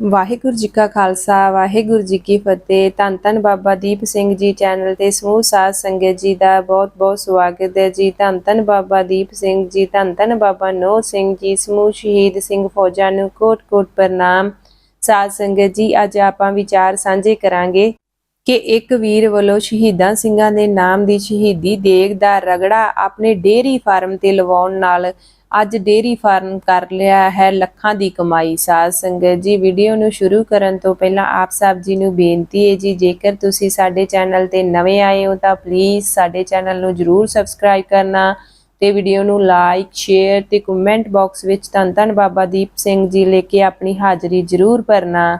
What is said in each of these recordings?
ਵਾਹਿਗੁਰੂ ਜੀ ਕਾ ਖਾਲਸਾ, ਵਾਹਿਗੁਰੂ ਜੀ ਕੀ ਫਤਿਹ। ਧੰਨ ਧੰਨ ਬਾਬਾ ਦੀਪ ਸਿੰਘ ਜੀ ਚੈਨਲ ਤੇ ਸਮੂਹ ਸਾਧ ਸੰਗਤ ਜੀ ਦਾ ਬਹੁਤ ਬਹੁਤ ਸਵਾਗਤ ਹੈ ਜੀ। ਧੰਨ ਧੰਨ ਬਾਬਾ ਦੀਪ ਸਿੰਘ ਜੀ, ਧੰਨ ਧੰਨ ਬਾਬਾ ਨੋ ਸਿੰਘ ਜੀ, ਸਮੂਹ ਸ਼ਹੀਦ ਸਿੰਘ ਫੌਜਾਂ ਨੂੰ ਕੋਟ ਕੋਟ ਪ੍ਰਣਾਮ। ਸਾਧ ਸੰਗਤ ਜੀ, ਅੱਜ ਆਪਾਂ ਵਿਚਾਰ ਸਾਂਝੇ ਕਰਾਂਗੇ। ਕਿ ਇੱਕ ਵੀਰ ਵੱਲੋਂ ਸ਼ਹੀਦਾਂ ਸਿੰਘਾਂ ਦੇ ਨਾਮ ਦੀ ਸ਼ਹੀਦੀ ਦੇਗ ਦਾ ਰਗੜਾ ਆਪਣੇ ਡੇਅਰੀ ਫਾਰਮ ਤੇ ਲਵਾਉਣ ਨਾਲ ਅੱਜ ਡੇਅਰੀ ਫਾਰਮ ਕਰ ਲਿਆ ਹੈ ਲੱਖਾਂ ਦੀ ਕਮਾਈ। ਸਾਧ ਸੰਗਤ ਜੀ, ਵੀਡੀਓ ਨੂੰ ਸ਼ੁਰੂ ਕਰਨ ਤੋਂ ਪਹਿਲਾਂ ਆਪ ਸਭ ਜੀ ਨੂੰ ਬੇਨਤੀ ਹੈ ਜੀ, ਜੇਕਰ ਤੁਸੀਂ ਸਾਡੇ ਚੈਨਲ ਤੇ ਨਵੇਂ ਆਏ ਹੋ ਤਾਂ ਪਲੀਜ਼ ਸਾਡੇ ਚੈਨਲ ਨੂੰ ਜਰੂਰ ਸਬਸਕ੍ਰਾਈਬ ਕਰਨਾ ਤੇ ਵੀਡੀਓ ਨੂੰ ਲਾਈਕ ਸ਼ੇਅਰ ਤੇ ਕਮੈਂਟ ਬਾਕਸ ਵਿੱਚ ਧੰਨ ਧੰਨ ਬਾਬਾ ਦੀਪ ਸਿੰਘ ਜੀ ਲੈ ਕੇ ਆਪਣੀ ਹਾਜ਼ਰੀ ਜਰੂਰ ਭਰਨਾ।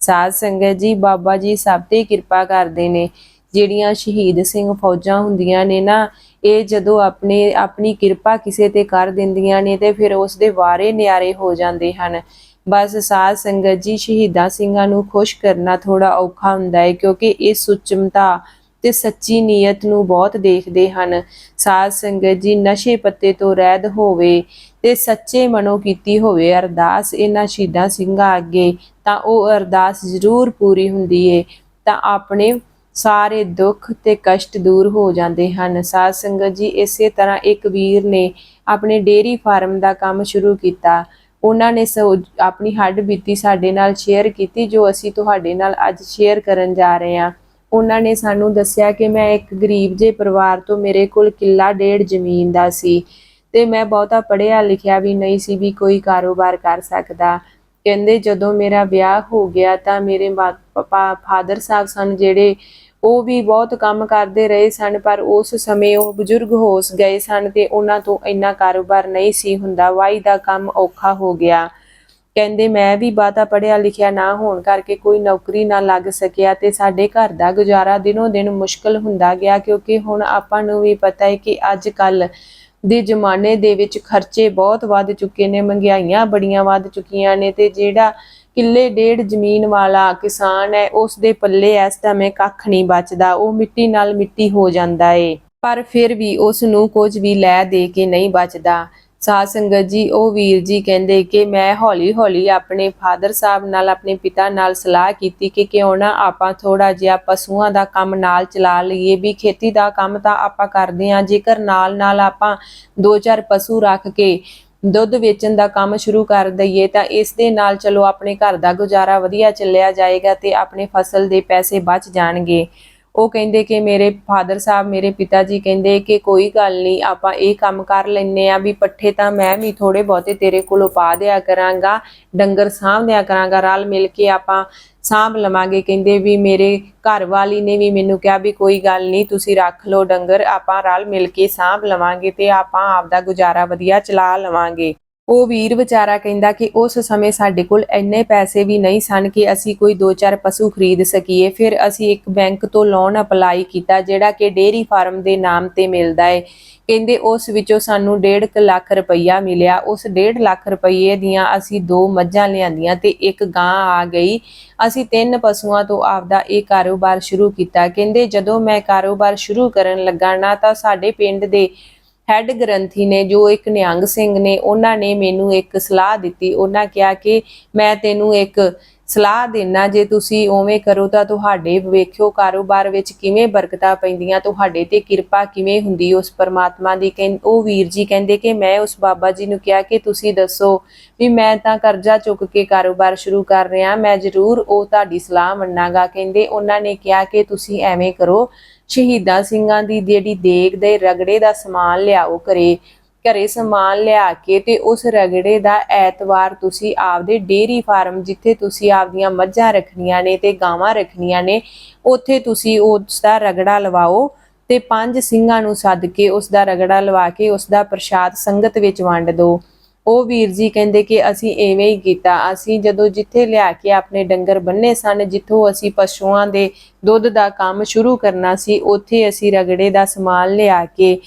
ਸਾਧ ਸੰਗਤ ਜੀ, ਬਾਬਾ ਜੀ ਸਭ ਤੇ ਕਿਰਪਾ ਕਰਦੇ ਨੇ। ਜਿਹੜੀਆਂ ਸ਼ਹੀਦ ਸਿੰਘ ਫੌਜਾਂ ਹੁੰਦੀਆਂ ਨੇ ਨਾ, ਇਹ ਜਦੋਂ ਆਪਣੇ, ਆਪਣੀ ਕਿਰਪਾ ਕਿਸੇ ਤੇ ਕਰ ਦਿੰਦੀਆਂ ਨੇ ਤੇ ਫਿਰ ਉਸ ਦੇ ਵਾਰੇ ਨਿਆਰੇ ਹੋ ਜਾਂਦੇ ਹਨ। ਬਸ ਸਾਧ ਸੰਗਤ ਜੀ, ਸ਼ਹੀਦਾਂ ਸਿੰਘਾਂ ਨੂੰ ਖੁਸ਼ ਕਰਨਾ ਥੋੜਾ ਔਖਾ ਹੁੰਦਾ ਹੈ ਕਿਉਂਕਿ ਇਹ ਸੁਚਮਤਾ ਤੇ ਸੱਚੀ ਨੀਅਤ ਨੂੰ ਬਹੁਤ ਦੇਖਦੇ ਹਨ। ਸਾਧ ਸੰਗਤ ਜੀ, ਨਸ਼ੇ ਪੱਤੇ ਤੋਂ ਰਹਿਤ ਹੋਵੇ ਤੇ ਸੱਚੇ ਮਨੋਂ ਕੀਤੀ ਹੋਵੇ ਅਰਦਾਸ, ਇਹਨਾਂ ਸ਼ਹੀਦਾਂ ਸਿੰਘਾਂ ਅੱਗੇ ਤਾਂ ਉਹ ਅਰਦਾਸ ਜ਼ਰੂਰ ਪੂਰੀ ਹੁੰਦੀ ਏ, ਤਾਂ ਆਪਣੇ ਸਾਰੇ ਦੁੱਖ ਤੇ ਕਸ਼ਟ ਦੂਰ ਹੋ ਜਾਂਦੇ ਹਨ। ਸਾਧ ਸੰਗਤ ਜੀ, ਇਸੇ ਤਰ੍ਹਾਂ ਇੱਕ ਵੀਰ ਨੇ ਆਪਣੇ ਡੇਰੀ ਫਾਰਮ ਦਾ ਕੰਮ ਸ਼ੁਰੂ ਕੀਤਾ। ਉਹਨਾਂ ਨੇ ਸੋ- ਆਪਣੀ ਹੱਡ ਬੀਤੀ ਸਾਡੇ ਨਾਲ ਸ਼ੇਅਰ ਕੀਤੀ, ਜੋ ਅਸੀਂ ਤੁਹਾਡੇ ਨਾਲ ਅੱਜ ਸ਼ੇਅਰ ਕਰਨ ਜਾ ਰਹੇ ਹਾਂ। ਉਹਨਾਂ ਨੇ ਸਾਨੂੰ ਦੱਸਿਆ ਕਿ ਮੈਂ ਇੱਕ ਗਰੀਬ ਜੇ ਪਰਿਵਾਰ ਤੋਂ ਮੇਰੇ ਕੋਲ ਕਿੱਲਾ ਡੇਢ ਜ਼ਮੀਨ ਦਾ ਸੀ ਤੇ ਮੈਂ ਬਹੁਤਾ ਪੜ੍ਹਿਆ ਲਿਖਿਆ ਵੀ ਨਹੀਂ ਸੀ ਵੀ ਕੋਈ ਕਾਰੋਬਾਰ ਕਰ ਸਕਦਾ। ਕਹਿੰਦੇ ਜਦੋਂ ਮੇਰਾ ਵਿਆਹ ਹੋ ਗਿਆ ਤਾਂ ਮੇਰੇ ਪਾਪਾ ਫਾਦਰ ਸਾਹਿਬ ਸਨ ਜਿਹੜੇ ਉਹ ਵੀ ਬਹੁਤ ਕੰਮ ਕਰਦੇ ਰਹੇ ਸਨ ਪਰ ਉਸ ਸਮੇਂ ਉਹ ਬਜ਼ੁਰਗ ਹੋ ਗਏ ਸਨ ਤੇ ਉਹਨਾਂ ਤੋਂ ਇੰਨਾ ਕਾਰੋਬਾਰ ਨਹੀਂ ਸੀ ਹੁੰਦਾ। ਵਾਈ ਦਾ ਕੰਮ ਔਖਾ ਹੋ ਗਿਆ। ਕਹਿੰਦੇ, ਮੈਂ ਵੀ ਬਾਤਾ ਪੜਿਆ ਲਿਖਿਆ ਨਾ ਹੋਣ ਕਰਕੇ ਕੋਈ ਨੌਕਰੀ ਨਾ ਲੱਗ ਸਕਿਆ ਤੇ ਸਾਡੇ ਘਰ ਦਾ ਗੁਜ਼ਾਰਾ ਦਿਨੋ ਦਿਨ ਮੁਸ਼ਕਲ ਹੁੰਦਾ ਗਿਆ, ਕਿਉਂਕਿ ਹੁਣ ਆਪਾਂ ਨੂੰ ਵੀ ਪਤਾ ਹੈ ਕਿ ਅੱਜ ਕੱਲ ਦੇ ਜ਼ਮਾਨੇ ਦੇ ਵਿੱਚ ਖਰਚੇ ਬਹੁਤ ਵੱਧ ਚੁੱਕੇ ਨੇ, ਮਹਿੰਗਾਈਆਂ ਬੜੀਆਂ ਵੱਧ ਚੁੱਕੀਆਂ ਨੇ ਤੇ ਜਿਹੜਾ ਕਿੱਲੇ ਡੇਢ ਜ਼ਮੀਨ ਵਾਲਾ ਕਿਸਾਨ ਹੈ, ਉਸ ਦੇ ਪੱਲੇ ਇਸ ਸਮੇਂ ਕੱਖ ਨਹੀਂ ਬਚਦਾ, ਉਹ ਮਿੱਟੀ ਨਾਲ ਮਿੱਟੀ ਹੋ ਜਾਂਦਾ ਏ। ਪਰ ਫਿਰ ਵੀ ਉਸ ਨੂੰ ਕੁਝ ਵੀ ਲੈ ਦੇ ਕੇ ਨਹੀਂ ਬਚਦਾ। ਸਾਧ ਸੰਗਤ ਜੀ, ਉਹ ਵੀਰ ਜੀ ਕਹਿੰਦੇ ਕਿ ਮੈਂ ਹੌਲੀ ਹੌਲੀ ਆਪਣੇ ਫਾਦਰ ਸਾਹਿਬ ਨਾਲ, ਆਪਣੇ ਪਿਤਾ ਨਾਲ ਸਲਾਹ ਕੀਤੀ ਕਿ ਕਿਉਂ ਨਾ ਆਪਾਂ ਥੋੜਾ ਜਿਹਾ ਪਸ਼ੂਆਂ ਦਾ ਕੰਮ ਨਾਲ ਚਲਾ ਲਈਏ। ਵੀ ਖੇਤੀ ਦਾ ਕੰਮ ਤਾਂ ਆਪਾਂ ਕਰਦੇ ਆਂ ਜੇਕਰ ਨਾਲ ਨਾਲ ਆਪਾਂ ਦੋ ਚਾਰ ਪਸ਼ੂ ਰੱਖ ਕੇ ਦੁੱਧ ਵੇਚਣ ਦਾ ਕੰਮ ਸ਼ੁਰੂ ਕਰ ਦਈਏ, ਤਾਂ ਇਸ ਦੇ ਨਾਲ ਚਲੋ ਆਪਣੇ ਘਰ ਦਾ ਗੁਜ਼ਾਰਾ ਵਧੀਆ ਚੱਲਿਆ ਜਾਏਗਾ ਤੇ ਆਪਣੇ ਫਸਲ ਦੇ ਪੈਸੇ ਬਚ ਜਾਣਗੇ। ਉਹ ਕਹਿੰਦੇ ਕਿ ਮੇਰੇ ਫਾਦਰ ਸਾਹਿਬ, ਮੇਰੇ ਪਿਤਾ ਜੀ ਕਹਿੰਦੇ ਕਿ ਕੋਈ ਗੱਲ ਨਹੀਂ, ਆਪਾਂ ਇਹ ਕੰਮ ਕਰ ਲੈਨੇ ਆ ਵੀ ਪੱਠੇ ਤਾਂ ਮੈਂ ਵੀ ਥੋੜੇ ਬਹੁਤੇ ਤੇਰੇ ਕੋਲੋਂ ਪਾ ਦਿਆ ਕਰਾਂਗਾ, ਡੰਗਰ ਸਾਂਭ ਦਿਆ ਕਰਾਂਗਾ, ਰਲ ਮਿਲ ਕੇ ਆਪਾਂ ਸਾਂਭ ਲਵਾਂਗੇ। ਕਹਿੰਦੇ ਵੀ ਮੇਰੇ ਘਰ ਵਾਲੀ ਨੇ ਵੀ ਮੈਨੂੰ ਕਿਹਾ ਵੀ ਕੋਈ ਗੱਲ ਨਹੀਂ, ਤੁਸੀਂ ਰੱਖ ਲਓ ਡੰਗਰ, ਆਪਾਂ ਰਲ ਮਿਲ ਕੇ ਸਾਂਭ ਲਵਾਂਗੇ ਤੇ ਆਪਾਂ ਆਪਦਾ ਗੁਜ਼ਾਰਾ ਵਧੀਆ ਚਲਾ ਲਵਾਂਗੇ। ਉਹ ਵੀਰ ਵਿਚਾਰਾ ਕਹਿੰਦਾ ਕਿ ਉਸ ਸਮੇਂ ਸਾਡੇ ਕੋਲ ਇੰਨੇ ਪੈਸੇ ਵੀ ਨਹੀਂ ਸਨ ਕਿ ਅਸੀਂ ਕੋਈ 2-4 ਪਸ਼ੂ ਖਰੀਦ ਸਕੀਏ। ਫਿਰ ਅਸੀਂ ਇੱਕ ਬੈਂਕ ਤੋਂ ਲੋਨ ਅਪਲਾਈ ਕੀਤਾ, ਜਿਹੜਾ ਕਿ ਡੇਅਰੀ ਫਾਰਮ ਦੇ ਨਾਮ ਤੇ ਮਿਲਦਾ ਹੈ ਕਹਿੰਦੇ ਉਸ ਵਿੱਚੋਂ ਸਾਨੂੰ 1.5 ਲੱਖ ਰੁਪਈਆ ਮਿਲਿਆ। ਉਸ 1.5 ਲੱਖ ਰੁਪਈਏ ਦੀਆਂ ਅਸੀਂ ਦੋ ਮੱਝਾਂ ਲਿਆਂਦੀਆਂ ਤੇ ਇੱਕ ਗਾਂ ਆ ਗਈ। ਅਸੀਂ ਤਿੰਨ ਪਸ਼ੂਆਂ ਤੋਂ ਆਪਦਾ ਇਹ ਕਾਰੋਬਾਰ ਸ਼ੁਰੂ ਕੀਤਾ। ਕਹਿੰਦੇ ਜਦੋਂ ਮੈਂ ਕਾਰੋਬਾਰ ਸ਼ੁਰੂ ਕਰਨ ਲੱਗਾ ਨਾ ਤਾਂ ਸਾਡੇ ਪਿੰਡ ਦੇ ਹੈੱਡ ਗ੍ਰੰਥੀ ਨੇ, ਜੋ ਇੱਕ ਨਿਹੰਗ ਸਿੰਘ ਨੇ, ਉਹਨਾਂ ਨੇ ਮੈਨੂੰ ਇੱਕ ਸਲਾਹ ਦਿੱਤੀ। ਉਹਨਾਂ ਕਿਹਾ ਕਿ ਮੈਂ ਤੈਨੂੰ ਇੱਕ ਸਲਾਹ ਦੇਣਾ ਜੇ ਤੁਸੀਂ ਉਵੇਂ ਕਰੋ ਤਾਂ ਤੁਹਾਡੇ ਵੇਖਿਓ ਕਾਰੋਬਾਰ ਵਿੱਚ ਕਿਵੇਂ ਬਰਕਤਾਂ ਪੈਂਦੀਆਂ, ਤੁਹਾਡੇ ਤੇ ਕਿਰਪਾ ਕਿਵੇਂ ਹੁੰਦੀ। ਉਸ ਪਰਮਾਤਮਾ ਦੀ ਕਹਿੰ, ਉਹ ਵੀਰ ਜੀ ਕਹਿੰਦੇ ਕਿ ਮੈਂ ਉਸ ਬਾਬਾ ਜੀ ਨੂੰ ਕਿਹਾ ਕਿ ਤੁਸੀਂ ਦੱਸੋ ਵੀ ਮੈਂ ਤਾਂ ਕਰਜ਼ਾ ਚੁੱਕ ਕੇ ਕਾਰੋਬਾਰ ਸ਼ੁਰੂ ਕਰ ਰਿਹਾ, ਮੈਂ ਜ਼ਰੂਰ ਉਹ ਤੁਹਾਡੀ ਸਲਾਹ ਮੰਨਾਂਗਾ। ਕਹਿੰਦੇ ਉਹਨਾਂ ਨੇ ਕਿਹਾ ਕਿ ਤੁਸੀਂ ਐਵੇਂ ਕਰੋ ਸ਼ਹੀਦਾਂ ਸਿੰਘਾਂ ਦੀ ਜਿਹੜੀ ਦੇਗ ਦੇ ਰਗੜੇ ਦਾ ਸਮਾਨ ਲਿਆਓ ਘਰੇ ਘਰੇ ਸਮਾਨ ਲਿਆ ਕੇ ਤੇ ਉਸ ਰਗੜੇ ਦਾ ਐਤਵਾਰ ਤੁਸੀਂ ਆਪਦੇ ਡੇਰੀ ਫਾਰਮ ਜਿੱਥੇ ਤੁਸੀਂ ਆਪਦੀਆਂ ਮੱਝਾਂ ਰੱਖਣੀਆਂ ਨੇ ਤੇ ਗਾਵਾਂ ਰੱਖਣੀਆਂ ਨੇ, ਉੱਥੇ ਤੁਸੀਂ ਉਸ ਦਾ ਰਗੜਾ ਲਵਾਓ ਤੇ ਪੰਜ ਸਿੰਘਾਂ ਨੂੰ ਸੱਦ ਕੇ ਉਸ ਦਾ ਰਗੜਾ ਲਵਾ ਕੇ ਉਸ ਦਾ ਪ੍ਰਸ਼ਾਦ ਸੰਗਤ ਵਿੱਚ ਵੰਡ ਦਿਓ। ਉਹ ਵੀਰ ਜੀ ਕਹਿੰਦੇ ਕਿ ਅਸੀਂ ਐਵੇਂ ਹੀ ਕੀਤਾ। ਅਸੀਂ ਜਦੋਂ ਜਿੱਥੇ ਲਿਆ ਕੇ ਆਪਣੇ ਡੰਗਰ ਬੰਨੇ ਸਨ, ਜਿੱਥੋਂ ਅਸੀਂ ਪਸ਼ੂਆਂ ਦੇ ਦੁੱਧ ਦਾ ਕੰਮ ਸ਼ੁਰੂ ਕਰਨਾ ਸੀ, ਉੱਥੇ ਅਸੀਂ ਰਗੜੇ ਦਾ ਸਮਾਨ ਲਿਆ ਕੇ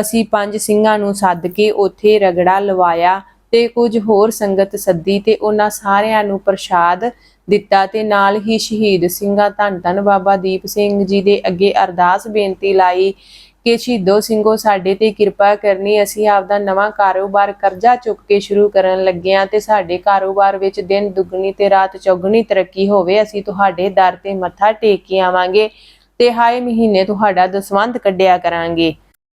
ਅਸੀਂ ਪੰਜ ਸਿੰਘਾਂ ਨੂੰ ਸੱਦ ਕੇ ਉੱਥੇ ਰਗੜਾ ਲਵਾਇਆ ਤੇ ਕੁਝ ਹੋਰ ਸੰਗਤ ਸੱਦੀ ਤੇ ਉਹਨਾਂ ਸਾਰਿਆਂ ਨੂੰ ਪ੍ਰਸ਼ਾਦ ਦਿੱਤਾ ਤੇ ਨਾਲ ਹੀ ਸ਼ਹੀਦ ਸਿੰਘਾਂ ਧੰਨ ਧੰਨ ਬਾਬਾ ਦੀਪ ਸਿੰਘ ਜੀ ਦੇ ਅੱਗੇ ਅਰਦਾਸ ਬੇਨਤੀ ਲਾਈ ਕਿ ਸ਼ਹੀਦੋ ਸਿੰਘੋ, ਸਾਡੇ ਤੇ ਕਿਰਪਾ ਕਰਨੀ, ਅਸੀਂ ਆਪਦਾ ਨਵਾਂ ਕਾਰੋਬਾਰ ਕਰਜ਼ਾ ਚੁੱਕ ਕੇ ਸ਼ੁਰੂ ਕਰਨ ਲੱਗੇ ਹਾਂ ਤੇ ਸਾਡੇ ਕਾਰੋਬਾਰ ਵਿੱਚ ਦਿਨ ਦੁੱਗਣੀ ਤੇ ਰਾਤ ਚੌਗਣੀ ਤਰੱਕੀ ਹੋਵੇ, ਅਸੀਂ ਤੁਹਾਡੇ ਦਰ ਤੇ ਮੱਥਾ ਟੇਕ ਕੇ ਆਵਾਂਗੇ ਤੇ ਹਾਏ ਮਹੀਨੇ ਤੁਹਾਡਾ ਦਸਵੰਧ ਕੱਢਿਆ ਕਰਾਂਗੇ।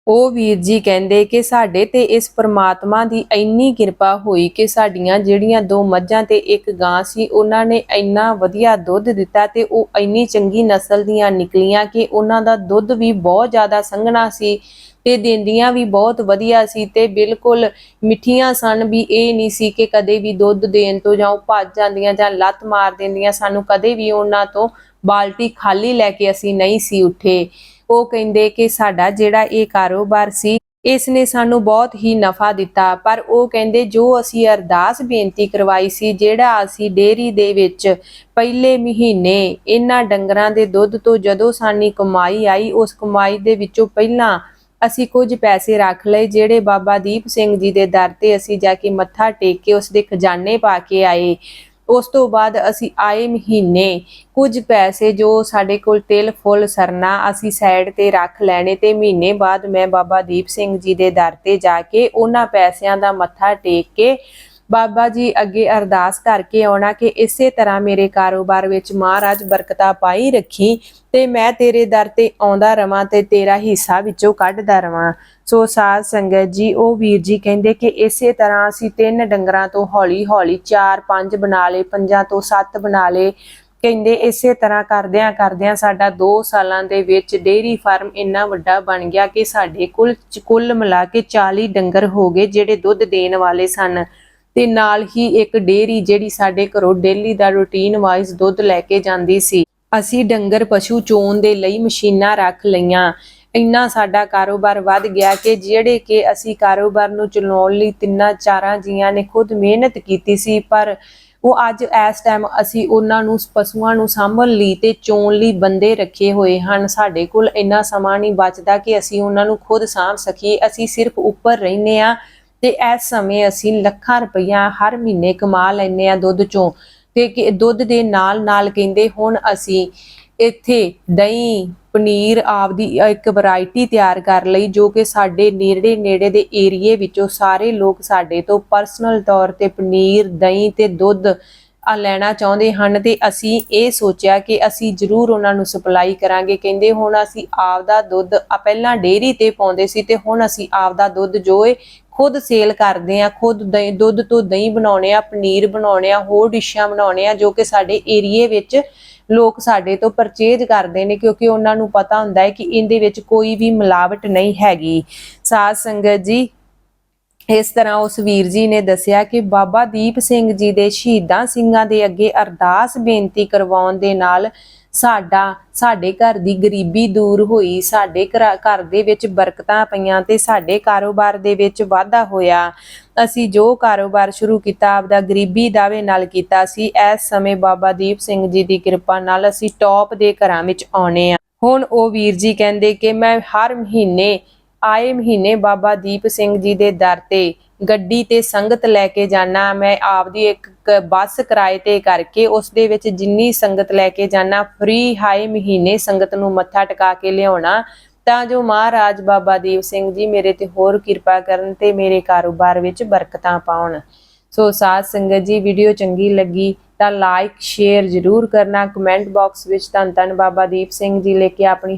ਉਹ ਵੀਰ ਜੀ ਕਹਿੰਦੇ ਕਿ ਸਾਡੇ ਤੇ ਇਸ ਪ੍ਰਮਾਤਮਾ ਦੀ ਇੰਨੀ ਕਿਰਪਾ ਹੋਈ ਕਿ ਸਾਡੀਆਂ ਜਿਹੜੀਆਂ ਦੋ ਮੱਝਾਂ ਤੇ ਇੱਕ ਗਾਂ ਸੀ, ਉਹਨਾਂ ਨੇ ਇੰਨਾ ਵਧੀਆ ਦੁੱਧ ਦਿੱਤਾ ਤੇ ਉਹ ਇੰਨੀ ਚੰਗੀ ਨਸਲ ਦੀਆਂ ਨਿਕਲੀਆਂ ਕਿ ਉਹਨਾਂ ਦਾ ਦੁੱਧ ਵੀ ਬਹੁਤ ਜ਼ਿਆਦਾ ਸੰਘਣਾ ਸੀ ਤੇ ਦਿੰਦੀਆਂ ਵੀ ਬਹੁਤ ਵਧੀਆ ਸੀ ਤੇ ਬਿਲਕੁਲ ਮਿੱਠੀਆਂ ਸਨ ਵੀ ਇਹ ਨਹੀਂ ਸੀ ਕਿ ਕਦੇ ਵੀ ਦੁੱਧ ਦੇਣ ਤੋਂ ਜਾਂ ਉਹ ਭੱਜ ਜਾਂਦੀਆਂ ਜਾਂ ਲੱਤ ਮਾਰ ਦਿੰਦੀਆਂ, ਸਾਨੂੰ ਕਦੇ ਵੀ ਉਹਨਾਂ ਤੋਂ ਬਾਲਟੀ ਖਾਲੀ ਲੈ ਕੇ ਅਸੀਂ ਨਹੀਂ ਸੀ ਉੱਠੇ। ਉਹ ਕਹਿੰਦੇ ਕਿ ਸਾਡਾ ਜਿਹੜਾ ਇਹ ਕਾਰੋਬਾਰ ਸੀ ਇਸ ਨੇ ਸਾਨੂੰ ਬਹੁਤ ਹੀ ਨਫਾ ਦਿੱਤਾ। ਪਰ ਉਹ ਕਹਿੰਦੇ, ਜੋ ਅਸੀਂ ਅਰਦਾਸ ਬੇਨਤੀ ਕਰਵਾਈ ਸੀ, ਜਿਹੜਾ ਅਸੀਂ ਡੇਰੀ ਦੇ ਵਿੱਚ ਪਹਿਲੇ ਮਹੀਨੇ ਇਹਨਾਂ ਡੰਗਰਾਂ ਦੇ ਦੁੱਧ ਤੋਂ ਜਦੋਂ ਸਾਨੀ ਕਮਾਈ ਆਈ, ਉਸ ਕਮਾਈ ਦੇ ਵਿੱਚੋਂ ਪਹਿਲਾਂ ਅਸੀਂ ਕੁਝ ਪੈਸੇ ਰੱਖ ਲਏ, ਜਿਹੜੇ ਬਾਬਾ ਦੀਪ ਸਿੰਘ ਜੀ ਦੇ ਦਰ ਤੇ ਅਸੀਂ ਜਾ ਕੇ ਮੱਥਾ ਟੇਕ ਕੇ ਉਸ ਦੇ ਖਜ਼ਾਨੇ ਪਾ ਕੇ ਆਏ। ਉਸ ਤੋਂ ਬਾਅਦ ਅਸੀਂ ਆਏ ਮਹੀਨੇ ਕੁਝ ਪੈਸੇ ਜੋ ਸਾਡੇ ਕੋਲ ਤਿਲ, ਫੁੱਲ, ਸਰਨਾ ਅਸੀਂ ਸਾਈਡ ਤੇ ਰੱਖ ਲੈਣੇ ਤੇ ਮਹੀਨੇ ਬਾਅਦ ਮੈਂ ਬਾਬਾ ਦੀਪ ਸਿੰਘ ਜੀ ਦੇ ਦਰ ਤੇ ਜਾ ਕੇ ਉਹਨਾਂ ਪੈਸਿਆਂ ਦਾ ਮੱਥਾ ਟੇਕ ਕੇ ਬਾਬਾ ਜੀ ਅੱਗੇ ਅਰਦਾਸ ਕਰਕੇ ਆਉਣਾ ਕਿ ਇਸੇ ਤਰ੍ਹਾਂ ਮੇਰੇ ਕਾਰੋਬਾਰ ਵਿੱਚ ਮਹਾਰਾਜ ਬਰਕਤਾਂ ਪਾਈ ਰੱਖੀ ਤੇ ਮੈਂ ਤੇਰੇ ਦਰ ਤੇ ਆਉਂਦਾ ਰਵਾਂ ਤੇ ਤੇਰਾ ਹਿੱਸਾ ਵਿੱਚੋਂ ਕੱਢਦਾ ਰਵਾਂ। ਸੋ ਸਾਧ ਸੰਗਤ ਜੀ, ਉਹ ਵੀਰ ਜੀ ਕਹਿੰਦੇ ਕਿ ਇਸੇ ਤਰ੍ਹਾਂ ਅਸੀਂ ਤਿੰਨ ਡੰਗਰਾਂ ਤੋਂ ਹੌਲੀ ਹੌਲੀ 4 5 ਬਣਾ ਲਏ, ਪੰਜਾਂ ਤੋਂ 7 ਬਣਾ ਲਏ। ਕਹਿੰਦੇ ਇਸੇ ਤਰ੍ਹਾਂ ਕਰਦਿਆਂ ਕਰਦਿਆਂ ਸਾਡਾ 2 ਸਾਲਾਂ ਦੇ ਵਿੱਚ ਡੇਅਰੀ ਫਾਰਮ ਇੰਨਾ ਵੱਡਾ ਬਣ ਗਿਆ ਕਿ ਸਾਡੇ ਕੁੱਲ ਕੁੱਲ ਮਿਲਾ ਕੇ 40 ਡੰਗਰ ਹੋ ਗਏ ਜਿਹੜੇ ਦੁੱਧ ਦੇਣ ਵਾਲੇ ਸਨ। ਤੇ ਨਾਲ ਹੀ ਇੱਕ ਡੇਅਰੀ ਜਿਹੜੀ ਸਾਡੇ ਘਰੋਂ ਡੇਲੀ ਦਾ ਰੂਟੀਨ ਵਾਈਜ਼ ਦੁੱਧ ਲੈ ਕੇ ਜਾਂਦੀ ਸੀ। ਅਸੀਂ ਡੰਗਰ ਪਸ਼ੂ ਚੋਣ ਦੇ ਲਈ ਮਸ਼ੀਨਾਂ ਰੱਖ ਲਈਆਂ। ਇੰਨਾ ਸਾਡਾ ਕਾਰੋਬਾਰ ਵੱਧ ਗਿਆ ਕਿ ਜਿਹੜੇ ਕਿ ਅਸੀਂ ਕਾਰੋਬਾਰ ਨੂੰ ਚਲਾਉਣ ਲਈ ਤਿੰਨਾਂ ਚਾਰਾਂ ਜੀਆਂ ਨੇ ਖੁਦ ਮਿਹਨਤ ਕੀਤੀ ਸੀ, ਪਰ ਉਹ ਅੱਜ ਇਸ ਟਾਈਮ ਅਸੀਂ ਉਹਨਾਂ ਨੂੰ ਪਸ਼ੂਆਂ ਨੂੰ ਸਾਂਭਣ ਲਈ ਤੇ ਚੋਣ ਲਈ ਬੰਦੇ ਰੱਖੇ ਹੋਏ ਹਨ। ਸਾਡੇ ਕੋਲ ਇੰਨਾ ਸਮਾਂ ਨਹੀਂ ਬਚਦਾ ਕਿ ਅਸੀਂ ਉਹਨਾਂ ਨੂੰ ਖੁਦ ਸਾਂਭ ਸਕੀਏ। ਅਸੀਂ ਸਿਰਫ ਉੱਪਰ ਰਹਿੰਦੇ ਆ ਤੇ ਇਸ ਸਮੇਂ ਅਸੀਂ ਲੱਖਾਂ ਰੁਪਈਆ ਹਰ ਮਹੀਨੇ ਕਮਾ ਲੈਂਦੇ ਆ ਦੁੱਧ ਚੋਂ। ਤੇ ਕਿ ਦੁੱਧ ਦੇ ਨਾਲ ਨਾਲ ਕਹਿੰਦੇ ਹੁਣ ਅਸੀਂ ਇੱਥੇ ਦਹੀਂ, ਪਨੀਰ ਆਪਦੀ ਇੱਕ ਵੈਰਾਈਟੀ ਤਿਆਰ ਕਰ ਲਈ ਜੋ ਕਿ ਸਾਡੇ ਨੇੜੇ ਨੇੜੇ ਦੇ ਏਰੀਏ ਵਿੱਚੋਂ ਸਾਰੇ ਲੋਕ ਸਾਡੇ ਤੋਂ ਪਰਸਨਲ ਤੌਰ ਤੇ ਪਨੀਰ, ਦਹੀਂ ਤੇ ਦੁੱਧ ਆ ਲੈਣਾ ਚਾਹੁੰਦੇ ਹਨ ਤੇ ਅਸੀਂ ਇਹ ਸੋਚਿਆ ਕਿ ਅਸੀਂ ਜ਼ਰੂਰ ਉਹਨਾਂ ਨੂੰ ਸਪਲਾਈ ਕਰਾਂਗੇ। ਕਹਿੰਦੇ ਹੁਣ ਅਸੀਂ ਆਪਦਾ ਦੁੱਧ ਪਹਿਲਾਂ ਡੇਅਰੀ ਤੇ ਪਾਉਂਦੇ ਸੀ ਤੇ ਹੁਣ ਅਸੀਂ ਆਪਦਾ ਦੁੱਧ ਜੋ ਏ ਖੁਦ ਸੇਲ ਕਰਦੇ ਆ, ਖੁਦ ਦਹੀਂ, ਦੁੱਧ ਤੋਂ ਦਹੀਂ ਬਣਾਉਣੇ ਆ, ਪਨੀਰ ਬਣਾਉਣੇ ਆ, ਹੋਰ ਡਿਸ਼ਾਂ ਬਣਾਉਣੇ ਆ ਜੋ ਕਿ ਸਾਡੇ ਏਰੀਏ ਵਿੱਚ ਲੋਕ ਸਾਡੇ ਤੋਂ ਪਰਚੇਜ ਕਰਦੇ ਨੇ ਕਿਉਂਕਿ ਉਹਨਾਂ ਨੂੰ ਪਤਾ ਹੁੰਦਾ ਹੈ ਕਿ ਇਹਦੇ ਵਿੱਚ ਕੋਈ ਵੀ ਮਿਲਾਵਟ ਨਹੀਂ ਹੈਗੀ। ਸਾਧ ਸੰਗਤ ਜੀ ਇਸ ਤਰ੍ਹਾਂ ਉਸ ਵੀਰ ਜੀ ਨੇ ਦੱਸਿਆ ਕਿ ਬਾਬਾ ਦੀਪ ਸਿੰਘ ਜੀ ਦੇ ਸ਼ਹੀਦਾਂ ਸਿੰਘਾਂ ਦੇ ਅੱਗੇ ਅਰਦਾਸ ਬੇਨਤੀ ਕਰਵਾਉਣ ਦੇ ਨਾਲ ਸਾਡਾ, ਸਾਡੇ ਘਰ ਦੀ ਗਰੀਬੀ ਦੂਰ ਹੋਈ, ਸਾਡੇ ਘਰ ਘਰ ਦੇ ਵਿੱਚ ਬਰਕਤਾਂ ਪਈਆਂ ਤੇ ਸਾਡੇ ਕਾਰੋਬਾਰ ਦੇ ਵਿੱਚ ਵਾਧਾ ਹੋਇਆ। ਅਸੀਂ ਜੋ ਕਾਰੋਬਾਰ ਸ਼ੁਰੂ ਕੀਤਾ, ਆਪਦਾ ਗਰੀਬੀ ਦਾਵੇ ਨਾਲ ਕੀਤਾ ਸੀ, ਇਸ ਸਮੇਂ ਬਾਬਾ ਦੀਪ ਸਿੰਘ ਜੀ ਦੀ ਕਿਰਪਾ ਨਾਲ ਅਸੀਂ ਟੌਪ ਦੇ ਘਰਾਂ ਵਿੱਚ ਆਉਣੇ ਆ। ਹੁਣ ਉਹ ਵੀਰ ਜੀ ਕਹਿੰਦੇ ਕਿ ਮੈਂ ਹਰ ਮਹੀਨੇ ਆਏ ਮਹੀਨੇ ਬਾਬਾ ਦੀਪ ਸਿੰਘ ਜੀ ਦੇ ਦਰ ਤੇ ਗੱਡੀ ਤੇ ਸੰਗਤ ਲੈ ਕੇ ਜਾਣਾ ਮੈਂ ਆਪਦੀ ਇੱਕ ਬੱਸ ਕਿਰਾਏ ਤੇ ਕਰਕੇ ਉਸ ਦੇ ਵਿੱਚ ਜਿੰਨੀ ਸੰਗਤ ਲੈ ਕੇ ਜਾਣਾ ਫ੍ਰੀ ਹਾਏ ਮਹੀਨੇ ਸੰਗਤ ਨੂੰ ਮੱਥਾ ਟਿਕਾ ਕੇ ਲਿਆਉਣਾ। ਤਾਂ ਜੋ ਮਹਾਰਾਜ ਬਾਬਾ ਦੀਪ ਸਿੰਘ ਜੀ ਮੇਰੇ ਤੇ ਹੋਰ ਕਿਰਪਾ ਕਰਨ ਤੇ ਮੇਰੇ ਕਾਰੋਬਾਰ ਵਿੱਚ ਬਰਕਤਾਂ ਪਾਉਣ। ਸੋ ਸਾਧ ਸੰਗਤ ਜੀ ਵੀਡੀਓ ਚੰਗੀ ਲੱਗੀ ਤਾਂ ਲਾਈਕ ਸ਼ੇਅਰ ਜ਼ਰੂਰ ਕਰਨਾ। ਕਮੈਂਟ ਬਾਕਸ ਵਿੱਚ ਧੰਨ ਧੰਨ ਬਾਬਾ ਦੀਪ ਸਿੰਘ ਜੀ ਲੈ ਕੇ ਆਪਣੀ